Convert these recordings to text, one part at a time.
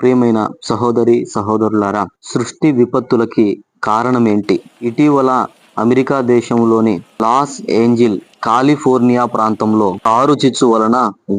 ప్రియమైన సహోదరి సహోదరులారా సృష్టి విపత్తులకి కారణం ఏంటి? ఇటీవల అమెరికా దేశంలోని లాస్ ఏంజిల్ కాలిఫోర్నియా ప్రాంతంలో కారు చిచ్చు వలన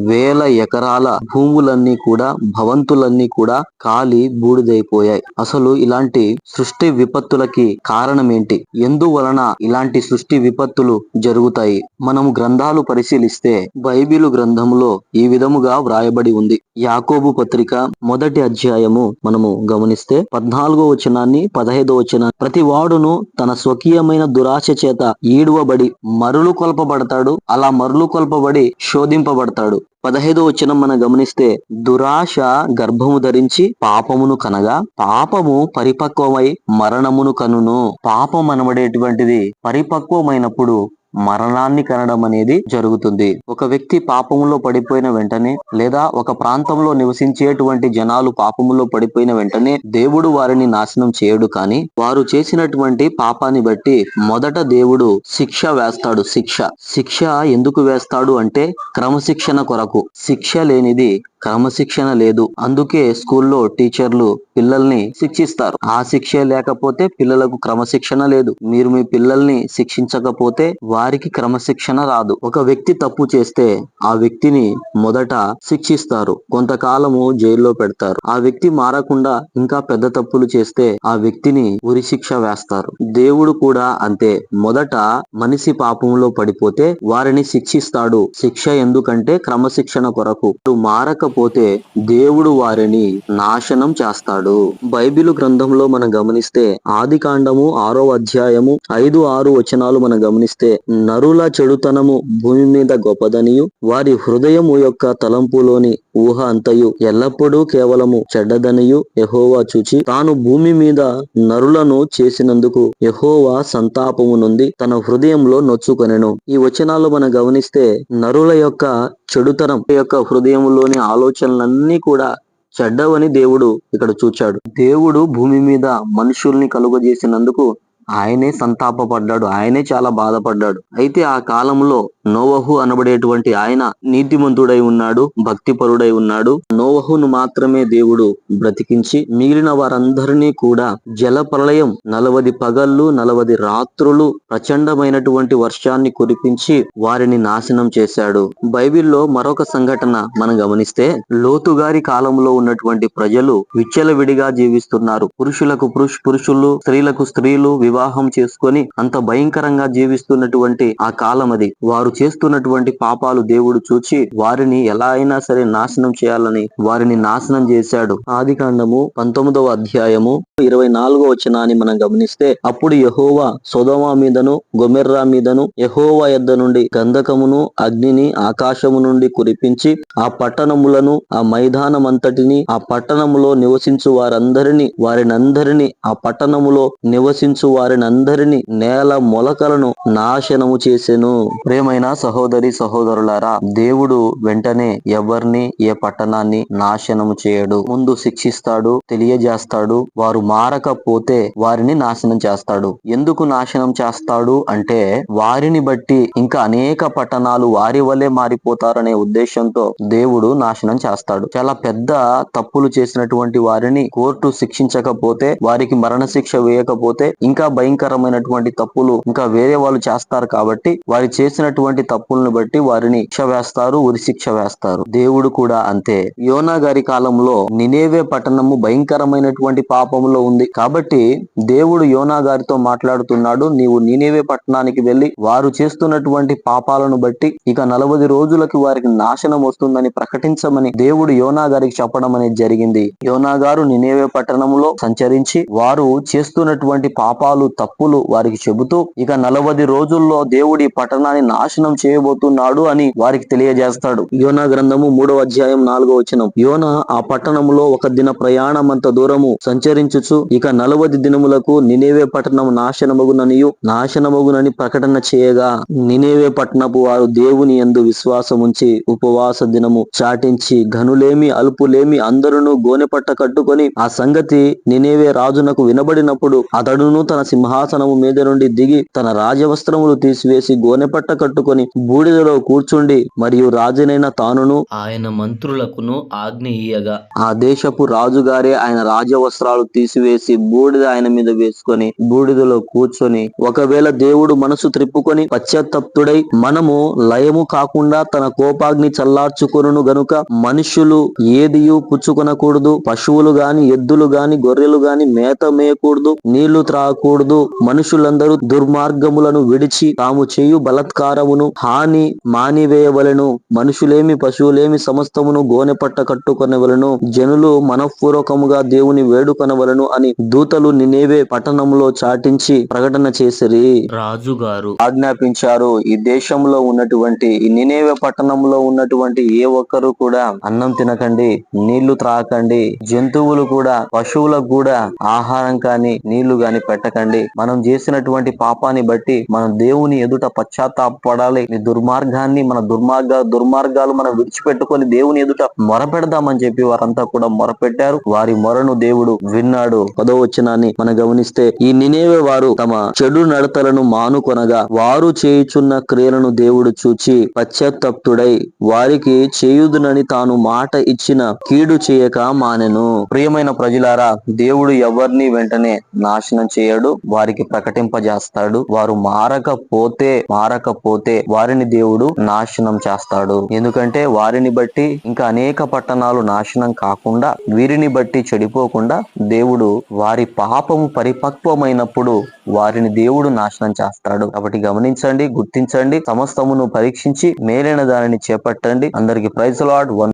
వేల ఎకరాల భూములన్నీ కూడా భవంతులన్నీ కూడా కాలి బూడిదైపోయాయి. అసలు ఇలాంటి సృష్టి విపత్తులకి కారణం ఏంటి ఎందువలన ఇలాంటి సృష్టి విపత్తులు జరుగుతాయి? మనం గ్రంథాలు పరిశీలిస్తే బైబిలు గ్రంథములో ఈ విధముగా వ్రాయబడి ఉంది. యాకోబు పత్రిక మొదటి అధ్యాయము మనము గమనిస్తే పద్నాలుగో వచనాన్ని పదహైదో వచనాన్ని ప్రతి వాడును తన స్వకీయమైన దురాశ చేత ఈడువబడి మరులు కొల్పబడతాడు అలా మరలు కొల్పబడి శోధింపబడతాడు. పదహైదో వచనం మనం గమనిస్తే దురాశ గర్భము ధరించి పాపమును కనగా పాపము పరిపక్వమై మరణమును కనును. పాపం అనబడేటువంటిది పరిపక్వమైనప్పుడు మరణాన్ని కనడం అనేది జరుగుతుంది. ఒక వ్యక్తి పాపములో పడిపోయిన వెంటనే లేదా ఒక ప్రాంతంలో నివసించేటువంటి జనాలు పాపములో పడిపోయిన వెంటనే దేవుడు వారిని నాశనం చేయడు కానీ వారు చేసినటువంటి పాపాన్ని బట్టి మొదట దేవుడు శిక్ష వేస్తాడు. శిక్ష. శిక్ష ఎందుకు వేస్తాడు అంటే క్రమశిక్షణ కొరకు. శిక్ష లేనిది క్రమశిక్షణ లేదు. అందుకే స్కూల్లో టీచర్లు పిల్లల్ని శిక్షిస్తారు. ఆ శిక్ష లేకపోతే పిల్లలకు క్రమశిక్షణ లేదు. మీరు మీ పిల్లల్ని శిక్షించకపోతే వారికి క్రమశిక్షణ రాదు. ఒక వ్యక్తి తప్పు చేస్తే ఆ వ్యక్తిని మొదట శిక్షిస్తారు. కొంతకాలము జైల్లో పెడతారు. ఆ వ్యక్తి మారకుండా ఇంకా పెద్ద తప్పులు చేస్తే ఆ వ్యక్తిని ఉరి శిక్ష వేస్తారు. దేవుడు కూడా అంతే. మొదట మనిషి పాపంలో పడిపోతే వారిని శిక్షిస్తాడు. శిక్ష ఎందుకంటే క్రమశిక్షణ కొరకు. మారక మారకపోతే దేవుడు వారిని నాశనం చేస్తాడు. బైబిల్ గ్రంథంలో మనం గమనిస్తే ఆది కాండము ఆరో అధ్యాయము ఐదు ఆరు వచనాలు మనం గమనిస్తే నరుల చెడుతనము భూమి మీద గొప్పదనియు వారి హృదయము యొక్క తలంపులోని ఊహ అంతయు. ఎల్లప్పుడూ కేవలము చెడ్డదనియు యహోవా చూచి తాను భూమి మీద నరులను చేసినందుకు యహోవా సంతాపము నుండి తన హృదయంలో నొచ్చుకొనెను. ఈ వచనాలు మనం గమనిస్తే నరుల యొక్క చెడుతనం యొక్క హృదయంలోని ఆలోచనలన్నీ కూడా చెడ్డవని దేవుడు ఇక్కడ చూచాడు. దేవుడు భూమి మీద మనుషుల్ని కలుగజేసినందుకు ఆయనే సంతాపపడ్డాడు. ఆయనే చాలా బాధపడ్డాడు. అయితే ఆ కాలంలో నోవహు అనబడేటువంటి ఆయన నీతిమంతుడై ఉన్నాడు భక్తిపరుడై ఉన్నాడు. నోవహును మాత్రమే దేవుడు బ్రతికించి మిగిలిన వారందరినీ కూడా జల ప్రళయం నలవది పగళ్ళు నలవది రాత్రులు ప్రచండమైనటువంటి వర్షాన్ని కురిపించి వారిని నాశనం చేశాడు. బైబిల్లో మరొక సంఘటన మనం గమనిస్తే లోతుగారి కాలంలో ఉన్నటువంటి ప్రజలు విచ్చలవిడిగా జీవిస్తున్నారు. పురుషులకు పురుషులు స్త్రీలకు స్త్రీలు వివాహం చేసుకొని అంత భయంకరంగా జీవిస్తున్నటువంటి ఆ కాలం అది వారు చేస్తున్నటువంటి పాపాలు దేవుడు చూచి వారిని ఎలా అయినా సరే నాశనం చేయాలని వారిని నాశనం చేశాడు. ఆది కాండము పంతొమ్మిదవ అధ్యాయము ఇరవై నాలుగో వచనాన్ని మనం గమనిస్తే అప్పుడు యహోవా సొదమా మీదను గొమెర్రా మీదను యహోవా యొద్ద నుండి గంధకమును అగ్నిని ఆకాశము నుండి కురిపించి ఆ పట్టణములను ఆ మైదానమంతటిని ఆ పట్టణములో నివసించు వారందరినీ వారినందరినీ ఆ పట్టణములో నివసించు వారినందరిని నేల మొలకలను నాశనము చేసెను. ప్రేమైన సహోదరి సహోదరులారా దేవుడు వెంటనే ఎవరిని ఏ పట్టణాన్ని నాశనము చేయడు. ముందు శిక్షిస్తాడు తెలియజేస్తాడు వారు మారకపోతే వారిని నాశనం చేస్తాడు. ఎందుకు నాశనం చేస్తాడు అంటే వారిని బట్టి ఇంకా అనేక పట్టణాలు వారి వలె మారిపోతారనే ఉద్దేశంతో దేవుడు నాశనం చేస్తాడు. చాలా పెద్ద తప్పులు చేసినటువంటి వారిని కోర్టు శిక్షించకపోతే వారికి మరణ శిక్ష వేయకపోతే ఇంకా భయంకరమైనటువంటి తప్పులు ఇంకా వేరే వాళ్ళు చేస్తారు కాబట్టి వారి చేసినటువంటి తప్పులను బట్టి వారిని శిక్ష వేస్తారు ఉరి శిక్ష వేస్తారు. దేవుడు కూడా అంతే. యోనా గారి కాలంలో నినేవే పట్టణము భయంకరమైనటువంటి పాపములో ఉంది. కాబట్టి దేవుడు యోనా గారితో మాట్లాడుతున్నాడు నీవు నినేవే పట్టణానికి వెళ్ళి వారు చేస్తున్నటువంటి పాపాలను బట్టి ఇక నలభై రోజులకి వారికి నాశనం వస్తుందని ప్రకటించమని దేవుడు యోనా గారికి చెప్పడం అనేది జరిగింది. యోనా గారు నినేవే పట్టణంలో సంచరించి వారు చేస్తున్నటువంటి పాపాలు తప్పులు వారికి చెబుతూ ఇక నలభై రోజుల్లో దేవుడి పట్టణాన్ని నాశనం చేయబోతున్నాడు అని వారికి తెలియజేస్తాడు. యోనా గ్రంథము మూడవ అధ్యాయం నాలుగో వచనం. యోన ఆ పట్టణములో ఒక దిన ప్రయాణం అంత దూరము సంచరించుచు ఇక నలవది దినములకు నినేవే పట్టణం నాశనమగుననియు నాశనమగునని ప్రకటన చేయగా నినేవే పట్టణపు వారు దేవుని యందు విశ్వాసముంచి ఉపవాస దినము చాటించి ఘనులేమి అల్పులేమి అందరును గోనెపట్ట కట్టుకొని ఆ సంగతి నినేవే రాజునకు వినబడినప్పుడు అతడును తన సింహాసనము మీద నుండి దిగి తన రాజవస్త్రములు తీసివేసి గోనెపట్ట కట్టుకొని పట్టుకొని బూడిదలో కూర్చుండి మరియు రాజునైన తానును ఆయన మంత్రులకును ఆజ్ఞ ఇయ్యగా. ఆ దేశపు రాజుగారే ఆయన రాజవస్త్రాలు తీసివేసి బూడిద ఆయన మీద వేసుకొని బూడిదలో కూర్చొని ఒకవేళ దేవుడు మనసు త్రిప్పుకొని పశ్చాత్తప్తుడై మనము లయము కాకుండా తన కోపాగ్ని చల్లార్చుకొనును గనుక మనుషులు ఏదియు పుచ్చుకొనకూడదు పశువులు గాని ఎద్దులు గాని గొర్రెలు గాని మేత మేయకూడదు నీళ్ళు త్రాగకూడదు. మనుషులందరూ దుర్మార్గములను విడిచి తాము చేయు బలత్కారమును హాని మానివేయవలెను. మనుషులేమి పశువులేమి సమస్తమును గోనెపట్ట కట్టుకొనవలను. జనులు మనఃపూర్వకముగా దేవుని వేడుకొనవలను అని దూతలు నినేవే పట్టణంలో చాటించి ప్రకటన చేసిరి. రాజుగారు ఆజ్ఞాపించారు. ఈ దేశంలో ఉన్నటువంటి ఈ నినేవే పట్టణంలో ఉన్నటువంటి ఏ ఒక్కరు కూడా అన్నం తినకండి నీళ్ళు త్రాగకండి. జంతువులు కూడా పశువులకు కూడా ఆహారం కానీ నీళ్ళు గాని పెట్టకండి. మనం చేసినటువంటి పాపాన్ని బట్టి మనం దేవుని ఎదుట పశ్చాత్తాపడాలి ఈ దుర్మార్గాన్ని మన దుర్మార్గ దుర్మార్గాలు మనం విడిచిపెట్టుకొని దేవుని ఎదుట మొరపెడదామని చెప్పి వారంతా కూడా మొరపెట్టారు. వారి మొరను దేవుడు విన్నాడు. పదో వచనాన్ని మనం గమనిస్తే ఈ నినేవే వారు తమ చెడు నడతలను మానుకొనగా వారు చేయుచున్న క్రియలను దేవుడు చూచి పశ్చాత్తప్తుడై వారికి చేయుదునని తాను మాట ఇచ్చిన కీడు చేయక మానెను. ప్రియమైన ప్రజలారా దేవుడు ఎవరిని వెంటనే నాశనం చేయడు వారికి ప్రకటింపజేస్తాడు. వారు మారకపోతే మారకపోతే వారిని దేవుడు నాశనం చేస్తాడు. ఎందుకంటే వారిని బట్టి ఇంకా అనేక పట్టణాలు నాశనం కాకుండా వీరిని బట్టి చెడిపోకుండా దేవుడు వారి పాపము పరిపక్వమైనప్పుడు వారిని దేవుడు నాశనం చేస్తాడు. కాబట్టి గమనించండి గుర్తించండి సమస్తమును పరీక్షించి మేలైన దానిని చేపట్టండి. అందరికి ప్రైజ్ లాడ్ వన్